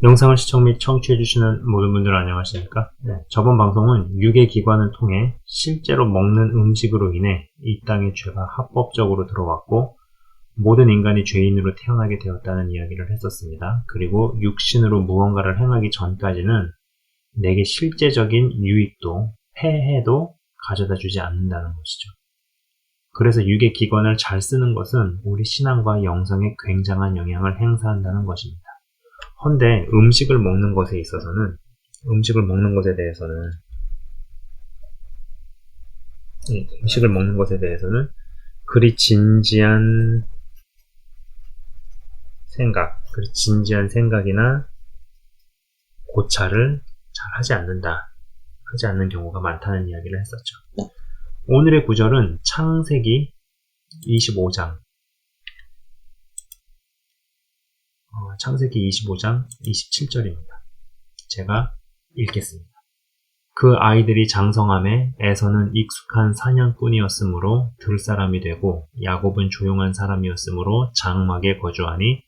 영상을 시청 및 청취해주시는 모든 분들 안녕하십니까? 네, 저번 방송은 유괴 기관을 통해 실제로 먹는 음식으로 인해 이 땅에 죄가 합법적으로 들어왔고 모든 인간이 죄인으로 태어나게 되었다는 이야기를 했었습니다. 그리고 육신으로 무언가를 행하기 전까지는 내게 실제적인 유익도 폐해도 가져다 주지 않는다는 것이죠. 그래서 유괴 기관을 잘 쓰는 것은 우리 신앙과 영성에 굉장한 영향을 행사한다는 것입니다. 헌데 음식을 먹는 것에 있어서는 음식을 먹는 것에 대해서는 음식을 먹는 것에 대해서는 그리 진지한 생각, 그리 진지한 생각이나 고찰을 잘 하지 않는다, 하지 않는 경우가 많다는 이야기를 했었죠. 오늘의 구절은 창세기 25장 어, 창세기 25장 27절입니다. 제가 읽겠습니다. 그 아이들이 장성함에 에서는 익숙한 사냥꾼이었으므로 들 사람이 되고 야곱은 조용한 사람이었으므로 장막에 거주하니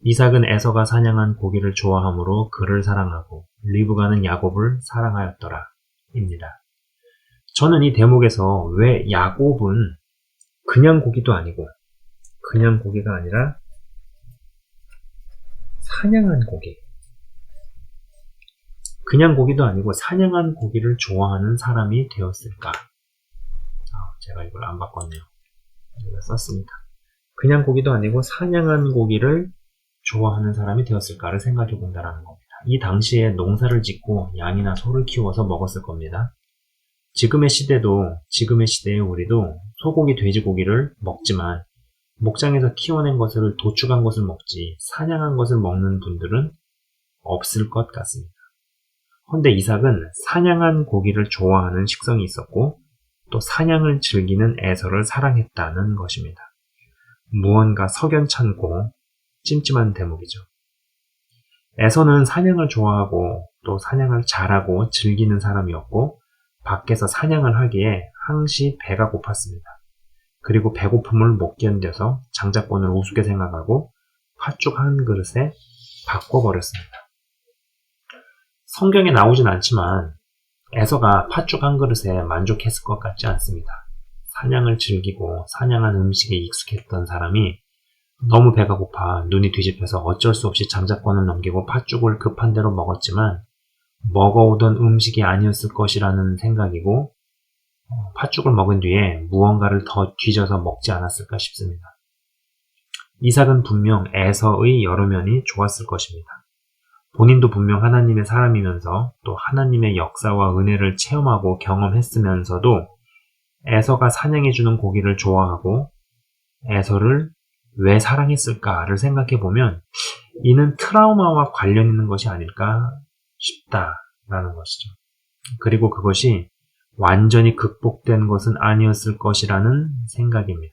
이삭은 에서가 사냥한 고기를 좋아하므로 그를 사랑하고 리브가는 야곱을 사랑하였더라. 입니다. 저는 이 대목에서 왜 야곱은 그냥 고기도 아니고 그냥 고기가 아니라 사냥한 고기. 그냥 고기도 아니고 사냥한 고기를 좋아하는 사람이 되었을까? 아, 제가 이걸 안 바꿨네요. 제가 썼습니다. 그냥 고기도 아니고 사냥한 고기를 좋아하는 사람이 되었을까를 생각해 본다라는 겁니다. 이 당시에 농사를 짓고 양이나 소를 키워서 먹었을 겁니다. 지금의 시대도, 지금의 시대의 우리도 소고기, 돼지고기를 먹지만 목장에서 키워낸 것을 도축한 것을 먹지 사냥한 것을 먹는 분들은 없을 것 같습니다. 헌데 이삭은 사냥한 고기를 좋아하는 식성이 있었고 또 사냥을 즐기는 에서를 사랑했다는 것입니다. 무언가 석연찮고 찜찜한 대목이죠. 에서는 사냥을 좋아하고 또 사냥을 잘하고 즐기는 사람이었고 밖에서 사냥을 하기에 항시 배가 고팠습니다. 그리고 배고픔을 못 견뎌서 장자권을 우습게 생각하고 팥죽 한 그릇에 바꿔버렸습니다. 성경에 나오진 않지만 에서가 팥죽 한 그릇에 만족했을 것 같지 않습니다. 사냥을 즐기고 사냥한 음식에 익숙했던 사람이 너무 배가 고파 눈이 뒤집혀서 어쩔 수 없이 장자권을 넘기고 팥죽을 급한 대로 먹었지만 먹어오던 음식이 아니었을 것이라는 생각이고 팥죽을 먹은 뒤에 무언가를 더 뒤져서 먹지 않았을까 싶습니다. 이삭은 분명 에서의 여러 면이 좋았을 것입니다. 본인도 분명 하나님의 사람이면서 또 하나님의 역사와 은혜를 체험하고 경험했으면서도 에서가 사냥해주는 고기를 좋아하고 에서를 왜 사랑했을까를 생각해 보면 이는 트라우마와 관련 있는 것이 아닐까 싶다라는 것이죠. 그리고 그것이 완전히 극복된 것은 아니었을 것이라는 생각입니다.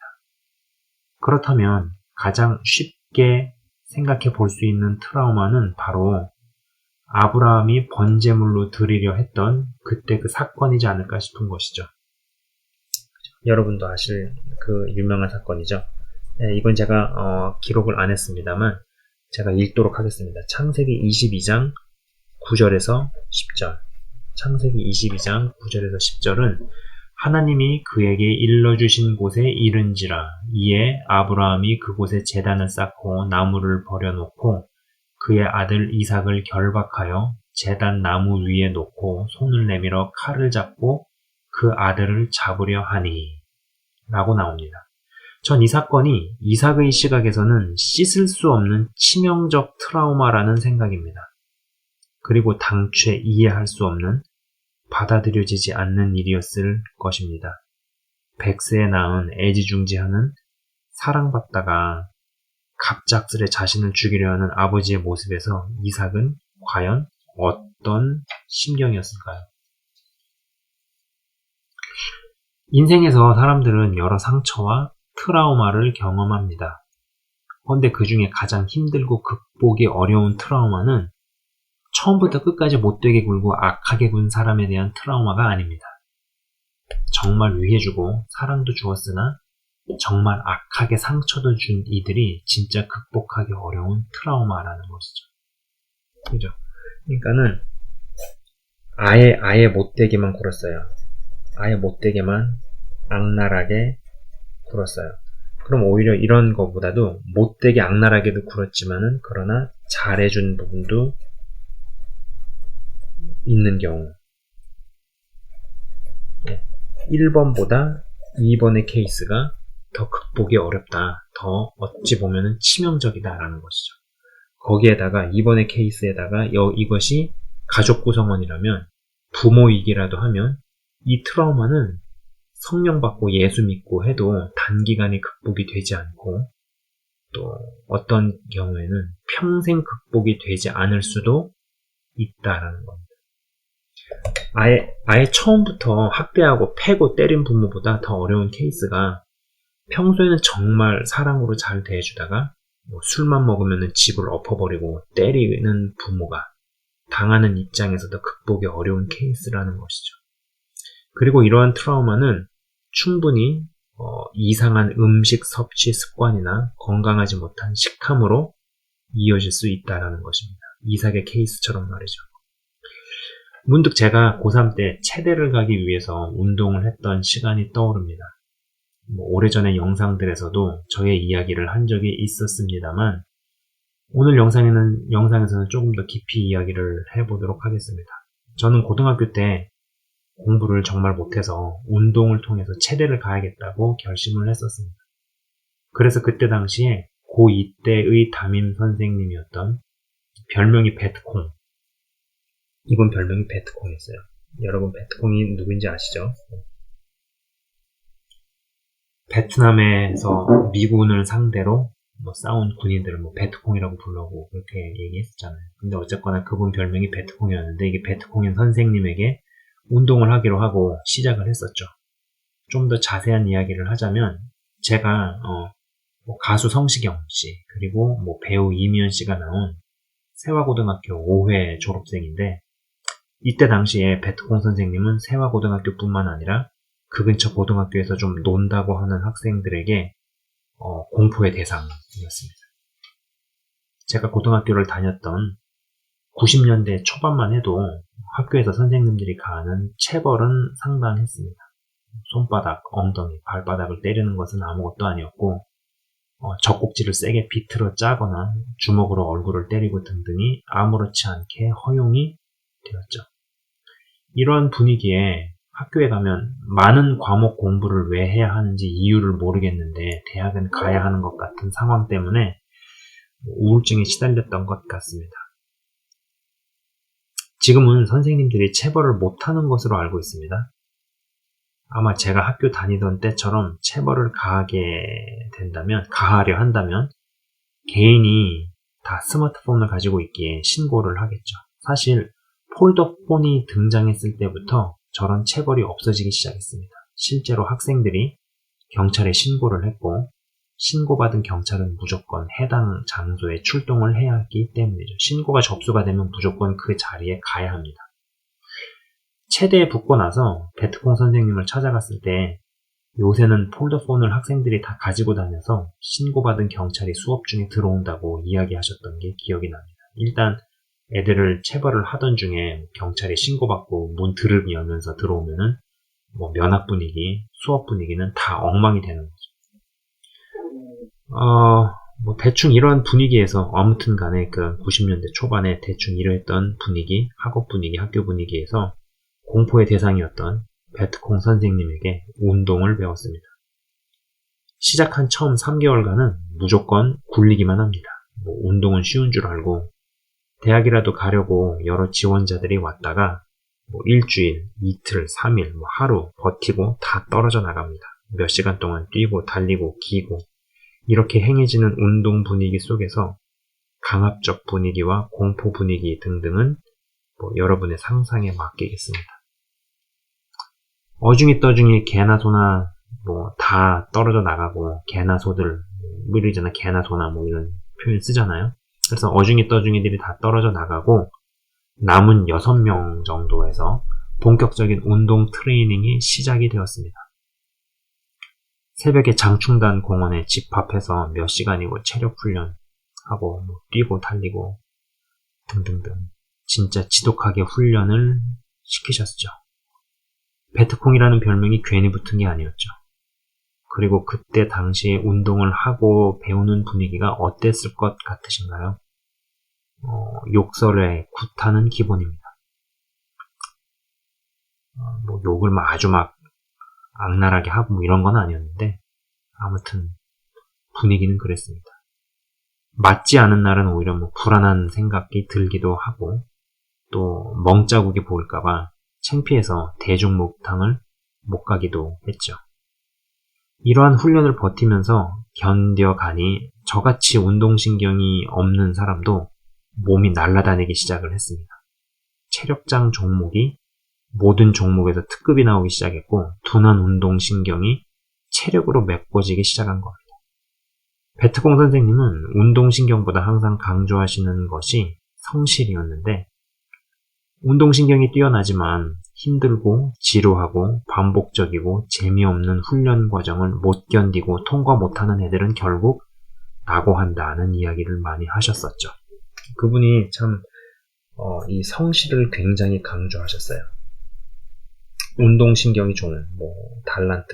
그렇다면 가장 쉽게 생각해 볼 수 있는 트라우마는 바로 아브라함이 번제물로 드리려 했던 그때 그 사건이지 않을까 싶은 것이죠. 여러분도 아실 그 유명한 사건이죠. 네, 이건 제가 어, 기록을 안 했습니다만 제가 읽도록 하겠습니다. 창세기 22장 9절에서 10절. 창세기 22장 9절에서 10절은 하나님이 그에게 일러주신 곳에 이른지라 이에 아브라함이 그곳에 재단을 쌓고 나무를 버려놓고 그의 아들 이삭을 결박하여 재단 나무 위에 놓고 손을 내밀어 칼을 잡고 그 아들을 잡으려 하니 라고 나옵니다. 전 이 사건이 이삭의 시각에서는 씻을 수 없는 치명적 트라우마라는 생각입니다. 그리고 당최 이해할 수 없는 받아들여지지 않는 일이었을 것입니다. 백세에 낳은 애지중지하는 사랑받다가 갑작스레 자신을 죽이려 하는 아버지의 모습에서 이삭은 과연 어떤 심경이었을까요? 인생에서 사람들은 여러 상처와 트라우마를 경험합니다. 그런데 그 중에 가장 힘들고 극복이 어려운 트라우마는 처음부터 끝까지 못되게 굴고 악하게 군 사람에 대한 트라우마가 아닙니다. 정말 위해주고 사랑도 주었으나 정말 악하게 상처도 준 이들이 진짜 극복하기 어려운 트라우마라는 것이죠. 그죠? 그러니까는 아예 아예 못되게만 굴었어요. 아예 못되게만 악랄하게 굴었어요. 그럼 오히려 이런 것보다도 못되게 악랄하게도 굴었지만은 그러나 잘해준 부분도 있는 경우 1번보다 2번의 케이스가 더 극복이 어렵다. 더 어찌 보면은 치명적이다라는 것이죠. 거기에다가 2번의 케이스에다가 여, 이것이 가족 구성원이라면 부모이기라도 하면 이 트라우마는 성령 받고 예수 믿고 해도 단기간에 극복이 되지 않고 또 어떤 경우에는 평생 극복이 되지 않을 수도 있다라는 겁니다. 아예, 아예 처음부터 학대하고 패고 때린 부모보다 더 어려운 케이스가 평소에는 정말 사랑으로 잘 대해주다가 뭐 술만 먹으면 집을 엎어버리고 때리는 부모가 당하는 입장에서도 극복이 어려운 케이스라는 것이죠. 그리고 이러한 트라우마는 충분히 어, 이상한 음식 섭취 습관이나 건강하지 못한 식탐으로 이어질 수 있다라는 것입니다. 이삭의 케이스처럼 말이죠. 문득 제가 고3 때 체대를 가기 위해서 운동을 했던 시간이 떠오릅니다. 뭐 오래전의 영상들에서도 저의 이야기를 한 적이 있었습니다만 오늘 영상에는 영상에서는 조금 더 깊이 이야기를 해보도록 하겠습니다. 저는 고등학교 때 공부를 정말 못해서 운동을 통해서 체대를 가야겠다고 결심을 했었습니다. 그래서 그때 당시에 고2 때의 담임 선생님이었던 별명이 베트콩. 이분 별명이 베트콩이었어요. 여러분 베트콩이 누구인지 아시죠? 베트남에서 미군을 상대로 뭐 싸운 군인들을 뭐 베트콩이라고 불러고 그렇게 얘기했었잖아요. 근데 어쨌거나 그분 별명이 베트콩이었는데 이게 베트콩인 선생님에게 운동을 하기로 하고 시작을 했었죠. 좀 더 자세한 이야기를 하자면 제가 어, 뭐 가수 성시경 씨 그리고 뭐 배우 이미연 씨가 나온 세화고등학교 5회 졸업생인데 이때 당시에 베트콩 선생님은 세화고등학교뿐만 아니라 그 근처 고등학교에서 좀 논다고 하는 학생들에게 어, 공포의 대상이었습니다. 제가 고등학교를 다녔던 90년대 초반만 해도 학교에서 선생님들이 가하는 체벌은 상당했습니다. 손바닥, 엉덩이, 발바닥을 때리는 것은 아무것도 아니었고 어, 젖꼭지를 세게 비틀어 짜거나 주먹으로 얼굴을 때리고 등등이 아무렇지 않게 허용이 되었죠. 이러한 분위기에 학교에 가면 많은 과목 공부를 왜 해야 하는지 이유를 모르겠는데 대학은 가야 하는 것 같은 상황 때문에 우울증에 시달렸던 것 같습니다. 지금은 선생님들이 체벌을 못하는 것으로 알고 있습니다. 아마 제가 학교 다니던 때처럼 체벌을 가하게 된다면, 가하려 한다면, 개인이 다 스마트폰을 가지고 있기에 신고를 하겠죠. 사실, 폴더폰이 등장했을 때부터 저런 체벌이 없어지기 시작했습니다. 실제로 학생들이 경찰에 신고를 했고 신고받은 경찰은 무조건 해당 장소에 출동을 해야 하기 때문이죠. 신고가 접수가 되면 무조건 그 자리에 가야 합니다. 체대에 붙고 나서 베트콩 선생님을 찾아갔을 때 요새는 폴더폰을 학생들이 다 가지고 다녀서 신고받은 경찰이 수업 중에 들어온다고 이야기하셨던 게 기억이 납니다. 일단 애들을 체벌을 하던 중에 경찰이 신고받고 문 드르기 열면서 들어오면은 뭐 면학 분위기, 수업 분위기는 다 엉망이 되는 거죠. 어, 뭐 대충 이런 분위기에서 아무튼 간에 그 90년대 초반에 대충 이러했던 분위기, 학업 분위기, 학교 분위기에서 공포의 대상이었던 베트콩 선생님에게 운동을 배웠습니다. 시작한 처음 3개월간은 무조건 굴리기만 합니다. 뭐 운동은 쉬운 줄 알고 대학이라도 가려고 여러 지원자들이 왔다가 뭐 일주일, 이틀, 3일, 뭐 하루 버티고 다 떨어져 나갑니다. 몇 시간 동안 뛰고 달리고 기고 이렇게 행해지는 운동 분위기 속에서 강압적 분위기와 공포 분위기 등등은 뭐 여러분의 상상에 맡기겠습니다. 어중이 떠중이 개나 소나 뭐 다 떨어져 나가고 개나 소들 뭐 이러잖아 개나 소나 뭐 이런 표현 쓰잖아요. 그래서 어중이 떠중이들이 다 떨어져 나가고 남은 6명 정도에서 본격적인 운동 트레이닝이 시작이 되었습니다. 새벽에 장충단 공원에 집합해서 몇 시간이고 체력 훈련하고 뭐 뛰고 달리고 등등등 진짜 지독하게 훈련을 시키셨죠. 베트콩이라는 별명이 괜히 붙은 게 아니었죠. 그리고 그때 당시에 운동을 하고 배우는 분위기가 어땠을 것 같으신가요? 어, 욕설에 구타는 기본입니다. 어, 뭐 욕을 막 아주 막 악랄하게 하고 뭐 이런 건 아니었는데 아무튼 분위기는 그랬습니다. 맞지 않은 날은 오히려 뭐 불안한 생각이 들기도 하고 또 멍자국이 보일까봐 창피해서 대중 목탕을 못 가기도 했죠. 이러한 훈련을 버티면서 견뎌가니 저같이 운동신경이 없는 사람도 몸이 날아다니기 시작을 했습니다. 체력장 종목이 모든 종목에서 특급이 나오기 시작했고 둔한 운동신경이 체력으로 메꿔지기 시작한 겁니다. 베트콩 선생님은 운동신경보다 항상 강조하시는 것이 성실이었는데 운동신경이 뛰어나지만 힘들고 지루하고 반복적이고 재미없는 훈련 과정을 못 견디고 통과 못하는 애들은 결국 낙오한다는 이야기를 많이 하셨었죠. 그분이 참, 어, 이 성실을 굉장히 강조하셨어요. 운동신경이 좋은, 뭐, 달란트,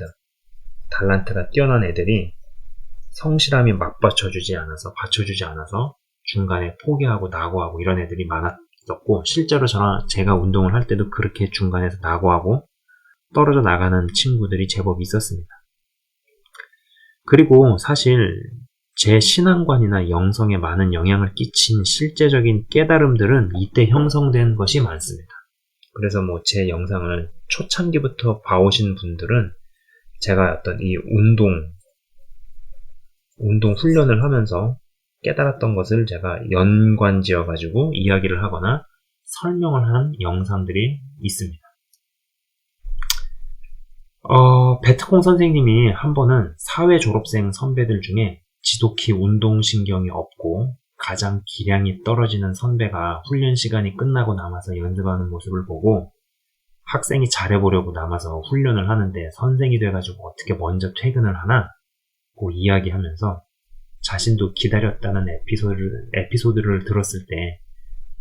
달란트가 뛰어난 애들이 성실함이 맞받쳐주지 않아서, 받쳐주지 않아서 중간에 포기하고 낙오하고 이런 애들이 많았 었고, 실제로 저나 제가 운동을 할 때도 그렇게 중간에서 낙오하고 떨어져 나가는 친구들이 제법 있었습니다. 그리고 사실 제 신앙관이나 영성에 많은 영향을 끼친 실제적인 깨달음들은 이때 형성된 것이 많습니다. 그래서 뭐 제 영상을 초창기부터 봐오신 분들은 제가 어떤 이 운동, 운동 훈련을 하면서 깨달았던 것을 제가 연관 지어 가지고 이야기를 하거나 설명을 한 영상들이 있습니다. 어, 베트콩 선생님이 한 번은 사회 졸업생 선배들 중에 지독히 운동신경이 없고 가장 기량이 떨어지는 선배가 훈련 시간이 끝나고 남아서 연습하는 모습을 보고 학생이 잘해보려고 남아서 훈련을 하는데 선생이 돼가지고 어떻게 먼저 퇴근을 하나? 고 이야기하면서 자신도 기다렸다는 에피소드를, 에피소드를 들었을 때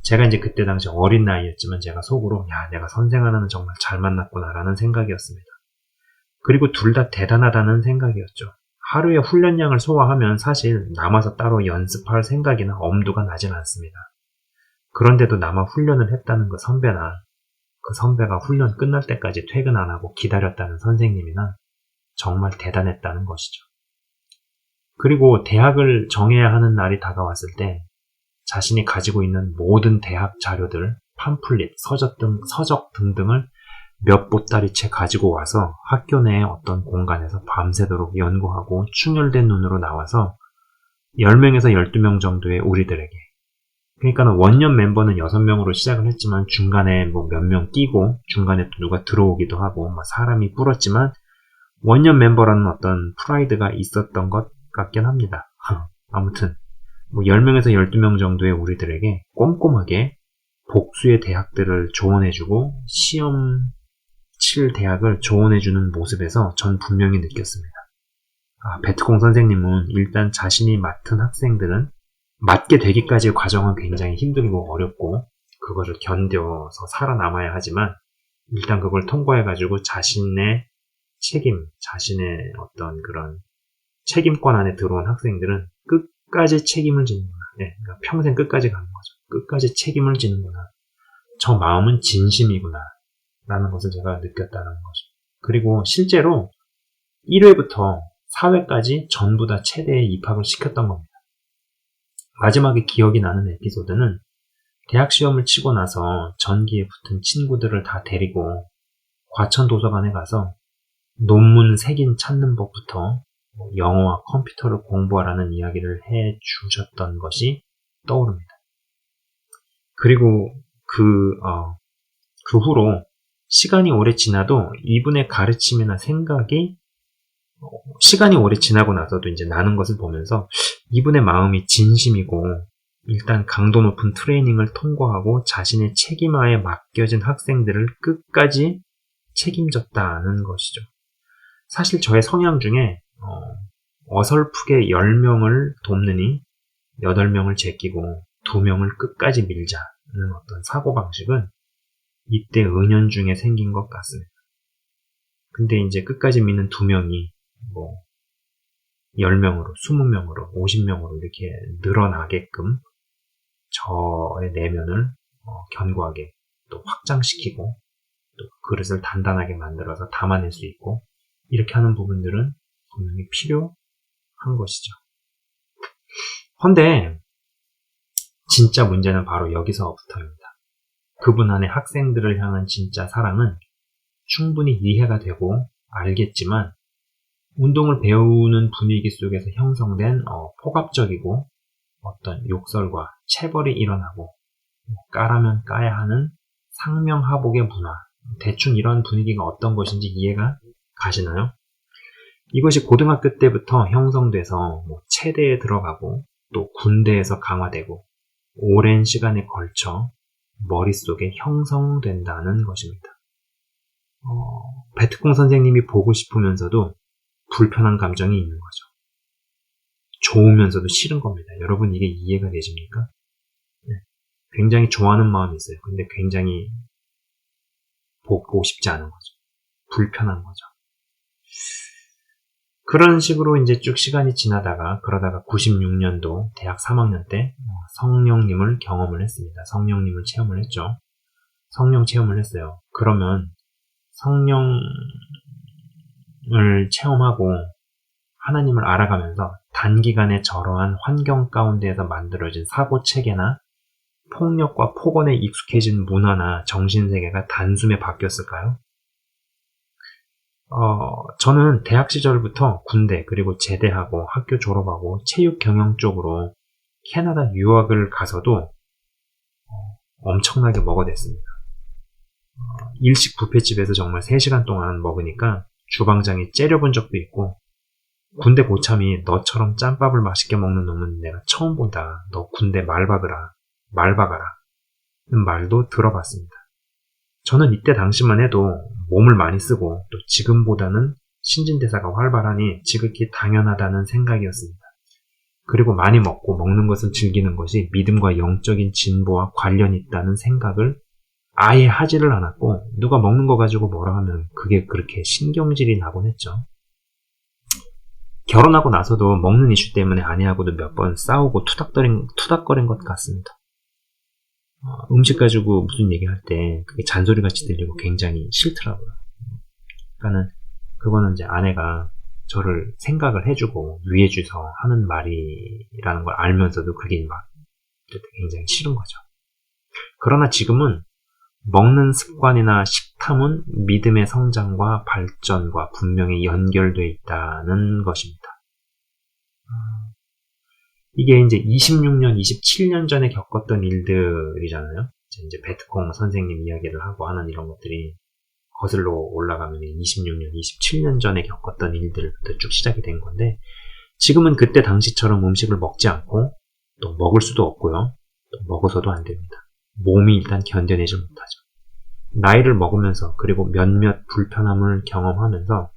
제가 이제 그때 당시 어린 나이였지만 제가 속으로 야 내가 선생 하나는 정말 잘 만났구나라는 생각이었습니다. 그리고 둘 다 대단하다는 생각이었죠. 하루에 훈련량을 소화하면 사실 남아서 따로 연습할 생각이나 엄두가 나진 않습니다. 그런데도 남아 훈련을 했다는 그 선배나 그 선배가 훈련 끝날 때까지 퇴근 안 하고 기다렸다는 선생님이나 정말 대단했다는 것이죠. 그리고 대학을 정해야 하는 날이 다가왔을 때 자신이 가지고 있는 모든 대학 자료들, 팜플릿, 서적 등, 서적 등등을 몇 보따리 채 가지고 와서 학교 내의 어떤 공간에서 밤새도록 연구하고 충혈된 눈으로 나와서 10명에서 12명 정도의 우리들에게. 그러니까 원년 멤버는 6명으로 시작을 했지만 중간에 뭐 몇명 뛰고 중간에 또 누가 들어오기도 하고 뭐 사람이 불었지만 원년 멤버라는 어떤 프라이드가 있었던 것 같긴 합니다. 아무튼 뭐 10명에서 12명 정도의 우리들에게 꼼꼼하게 복수의 대학들을 조언해주고 시험 칠 대학을 조언해주는 모습에서 전 분명히 느꼈습니다. 아, 베트콩 선생님은 일단 자신이 맡은 학생들은 맞게 되기까지의 과정은 굉장히 힘들고 어렵고 그것을 견뎌서 살아남아야 하지만 일단 그걸 통과해가지고 자신의 책임, 자신의 어떤 그런 책임권 안에 들어온 학생들은 끝까지 책임을 지는구나. 네, 그러니까 평생 끝까지 가는 거죠. 끝까지 책임을 지는구나. 저 마음은 진심이구나. 라는 것을 제가 느꼈다는 거죠. 그리고 실제로 1회부터 4회까지 전부 다 체대에 입학을 시켰던 겁니다. 마지막에 기억이 나는 에피소드는 대학 시험을 치고 나서 전기에 붙은 친구들을 다 데리고 과천 도서관에 가서 논문 색인 찾는 법부터 뭐 영어와 컴퓨터를 공부하라는 이야기를 해 주셨던 것이 떠오릅니다. 그리고 그, 어, 그 후로 시간이 오래 지나도 이분의 가르침이나 생각이 시간이 오래 지나고 나서도 이제 나는 것을 보면서 이분의 마음이 진심이고 일단 강도 높은 트레이닝을 통과하고 자신의 책임하에 맡겨진 학생들을 끝까지 책임졌다는 것이죠. 사실 저의 성향 중에 어, 설프게 10명을 돕느니 8명을 제끼고 두 명을 끝까지 밀자는 어떤 사고방식은 이때 은연중에 생긴 것 같습니다. 근데 이제 끝까지 믿는 두 명이 뭐 10명으로, 20명으로, 50명으로 이렇게 늘어나게끔 저의 내면을 어, 견고하게 또 확장시키고 또 그릇을 단단하게 만들어서 담아낼 수 있고 이렇게 하는 부분들은 분명히 필요한 것이죠. 헌데 진짜 문제는 바로 여기서부터입니다. 그분 안에 학생들을 향한 진짜 사랑은 충분히 이해가 되고 알겠지만 운동을 배우는 분위기 속에서 형성된 어, 포갑적이고 어떤 욕설과 체벌이 일어나고 까라면 까야 하는 상명하복의 문화 대충 이런 분위기가 어떤 것인지 이해가 가시나요? 이것이 고등학교 때부터 형성돼서 뭐 체대에 들어가고 또 군대에서 강화되고 오랜 시간에 걸쳐 머릿속에 형성된다는 것입니다. 어, 베트콩 선생님이 보고 싶으면서도 불편한 감정이 있는 거죠. 좋으면서도 싫은 겁니다. 여러분 이게 이해가 되십니까? 네. 굉장히 좋아하는 마음이 있어요. 근데 굉장히 보고 싶지 않은 거죠. 불편한 거죠. 그런 식으로 이제 쭉 시간이 지나다가 그러다가 96년도 대학 3학년 때 어, 성령님을 경험을 했습니다. 성령님을 체험을 했죠. 성령 체험을 했어요. 그러면 성령을 체험하고 하나님을 알아가면서 단기간에 저러한 환경 가운데에서 만들어진 사고 체계나 폭력과 폭언에 익숙해진 문화나 정신 세계가 단숨에 바뀌었을까요? 어, 저는 대학 시절부터 군대 그리고 제대하고 학교 졸업하고 체육 경영 쪽으로 캐나다 유학을 가서도 어, 엄청나게 먹어댔습니다. 어, 일식 부페집에서 정말 3시간 동안 먹으니까 주방장이 째려본 적도 있고 군대 고참이 너처럼 짬밥을 맛있게 먹는 놈은 내가 처음 본다. 너 군대 말 박으라. 말 박아라. 말도 들어봤습니다. 저는 이때 당시만 해도 몸을 많이 쓰고 또 지금보다는 신진대사가 활발하니 지극히 당연하다는 생각이었습니다. 그리고 많이 먹고 먹는 것을 즐기는 것이 믿음과 영적인 진보와 관련이 있다는 생각을 아예 하지를 않았고 누가 먹는 거 가지고 뭐라 하면 그게 그렇게 신경질이 나곤 했죠. 결혼하고 나서도 먹는 이슈 때문에 아내하고도 몇 번 싸우고 투닥거린, 투닥거린 것 같습니다. 어, 음식 가지고 무슨 얘기할 때 그게 잔소리 같이 들리고 굉장히 싫더라고요. 그러니까는 그거는 이제 아내가 저를 생각을 해주고 위해줘서 하는 말이라는 걸 알면서도 그게 막 굉장히 싫은 거죠. 그러나 지금은 먹는 습관이나 식탐은 믿음의 성장과 발전과 분명히 연결되어 있다는 것입니다. 이게 이제 26년, 27년 전에 겪었던 일들이잖아요. 이제 베트콩 선생님 이야기를 하고 하는 이런 것들이 거슬러 올라가면 26년, 27년 전에 겪었던 일들부터 쭉 시작이 된 건데 지금은 그때 당시처럼 음식을 먹지 않고 또 먹을 수도 없고요. 또 먹어서도 안 됩니다. 몸이 일단 견뎌내지 못하죠. 나이를 먹으면서 그리고 몇몇 불편함을 경험하면서 뭐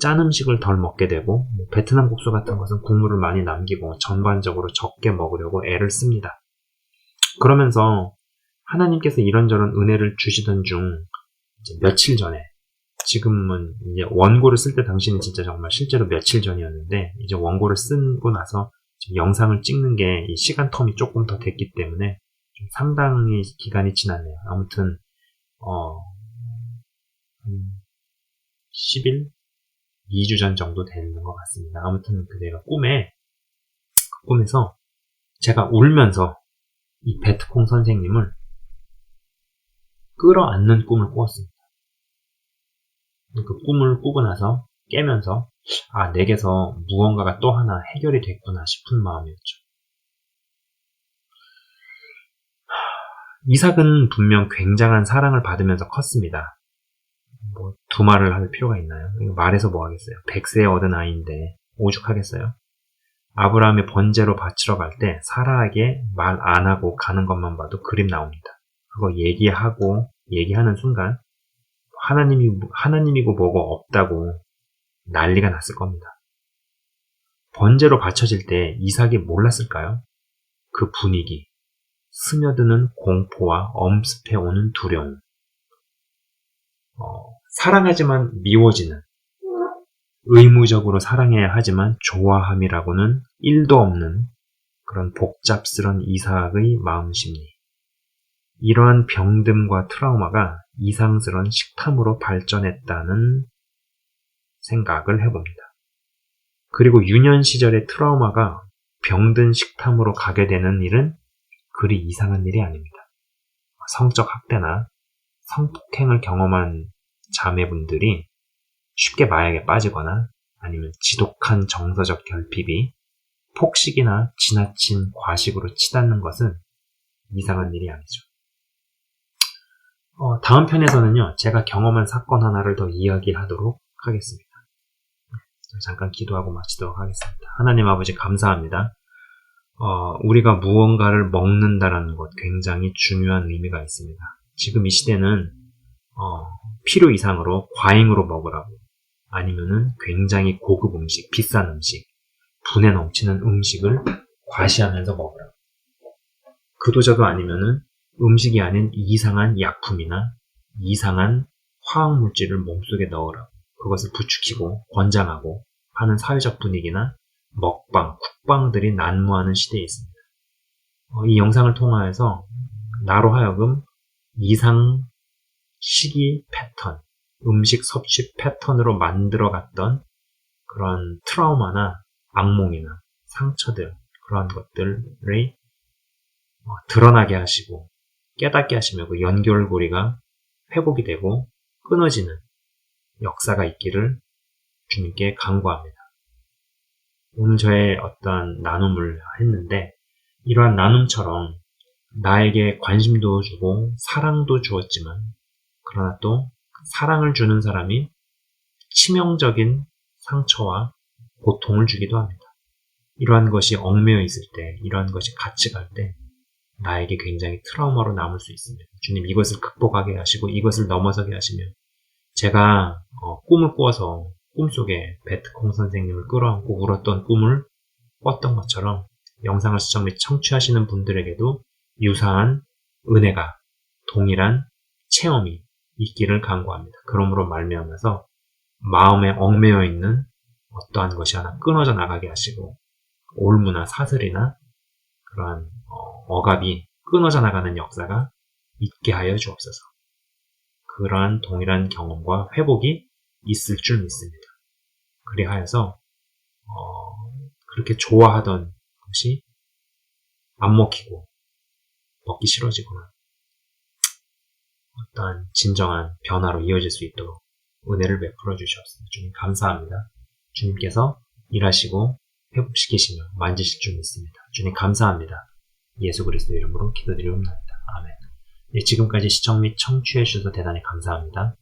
짠 음식을 덜 먹게 되고 뭐 베트남 국수 같은 것은 국물을 많이 남기고 전반적으로 적게 먹으려고 애를 씁니다. 그러면서 하나님께서 이런저런 은혜를 주시던 중 며칠 전에 지금은 이제 원고를 쓸 때 당시는 진짜 정말 실제로 며칠 전이었는데 이제 원고를 쓰고 나서 영상을 찍는 게 이 시간 텀이 조금 더 됐기 때문에 상당히 기간이 지났네요. 아무튼 어, 10일 2주 전 정도 되는 것 같습니다. 아무튼 그 내가 꿈에 꿈에서 제가 울면서 이 베트콩 선생님을 끌어안는 꿈을 꾸었습니다. 그 꿈을 꾸고 나서 깨면서 아 내게서 무언가가 또 하나 해결이 됐구나 싶은 마음이었죠. 이삭은 분명 굉장한 사랑을 받으면서 컸습니다. 뭐 두말을 할 필요가 있나요? 말해서 뭐 하겠어요? 백세 얻은 아이인데 오죽하겠어요? 아브라함의 번제로 바치러 갈 때 사라에게 말 안 하고 가는 것만 봐도 그림 나옵니다. 그거 얘기하고 얘기하는 순간 하나님이 하나님이고 뭐고 없다고 난리가 났을 겁니다. 번제로 바쳐질 때 이삭이 몰랐을까요? 그 분위기, 스며드는 공포와 엄습해 오는 두려움. 어, 사랑하지만 미워지는, 의무적으로 사랑해야 하지만 좋아함이라고는 1도 없는 그런 복잡스런 이삭의 마음 심리. 이러한 병듦과 트라우마가 이상스러운 식탐으로 발전했다는 생각을 해봅니다. 그리고 유년 시절의 트라우마가 병든 식탐으로 가게 되는 일은 그리 이상한 일이 아닙니다. 성적 학대나 성폭행을 경험한 자매분들이 쉽게 마약에 빠지거나 아니면 지독한 정서적 결핍이 폭식이나 지나친 과식으로 치닫는 것은 이상한 일이 아니죠. 어, 다음 편에서는요, 제가 경험한 사건 하나를 더 이야기하도록 하겠습니다. 잠깐 기도하고 마치도록 하겠습니다. 하나님 아버지 감사합니다. 어, 우리가 무언가를 먹는다라는 것 굉장히 중요한 의미가 있습니다. 지금 이 시대는 어, 필요 이상으로 과잉으로 먹으라고 아니면은 굉장히 고급 음식, 비싼 음식, 분에 넘치는 음식을 과시하면서 먹으라고. 그도저도 아니면은 음식이 아닌 이상한 약품이나 이상한 화학물질을 몸속에 넣으라고. 그것을 부추기고 권장하고 하는 사회적 분위기나 먹방, 국방들이 난무하는 시대에 있습니다. 어, 이 영상을 통하여서 나로 하여금 이상 식이 패턴, 음식 섭취 패턴으로 만들어갔던 그런 트라우마나 악몽이나 상처들, 그런 것들을 어, 드러나게 하시고 깨닫게 하시며 그 연결고리가 회복이 되고 끊어지는 역사가 있기를 주님께 간구합니다. 오늘 저의 어떤 나눔을 했는데 이러한 나눔처럼 나에게 관심도 주고 사랑도 주었지만 그러나 또 사랑을 주는 사람이 치명적인 상처와 고통을 주기도 합니다. 이러한 것이 얽매여 있을 때, 이러한 것이 같이 갈 때, 나에게 굉장히 트라우마로 남을 수 있습니다. 주님 이것을 극복하게 하시고 이것을 넘어서게 하시면 제가 어, 꿈을 꾸어서 꿈속에 베트콩 선생님을 끌어안고 울었던 꿈을 꿨던 것처럼 영상을 시청 및 청취하시는 분들에게도 유사한 은혜가 동일한 체험이 있기를 간구합니다. 그러므로 말미암아서 마음에 얽매여 있는 어떠한 것이 하나 끊어져 나가게 하시고 올무나 사슬이나 그러한 어, 갑이 끊어져 나가는 역사가 있게 하여 주옵소서. 그러한 동일한 경험과 회복이 있을 줄 믿습니다. 그리하여서 어, 그렇게 좋아하던 것이 안 먹히고 먹기 싫어지거나 어떠한 진정한 변화로 이어질 수 있도록 은혜를 베풀어 주셨습니다. 주님 감사합니다. 주님께서 일하시고 회복시키시며 만지실 줄 믿습니다. 주님 감사합니다. 예수 그리스도 이름으로 기도드리옵나이다. 아멘. 네, 지금까지 시청 및 청취해 주셔서 대단히 감사합니다.